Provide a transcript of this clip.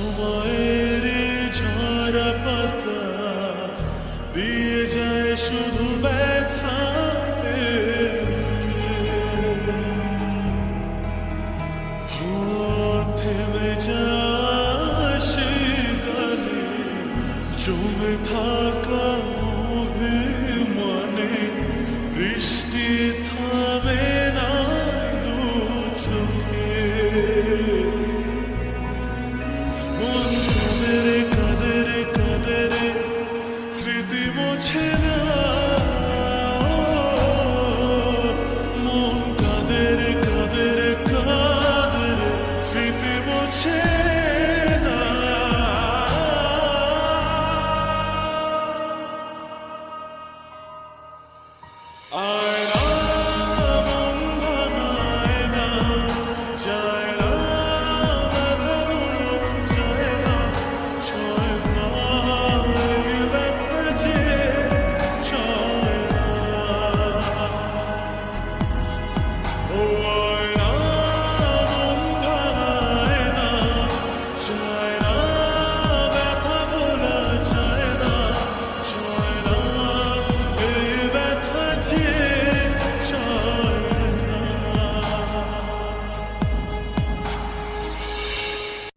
সময়ের ঝরা পাতা দিয়ে যায় শুধু ব্যথা থেমে যা সে জমে থাকা মনে বৃষ্টি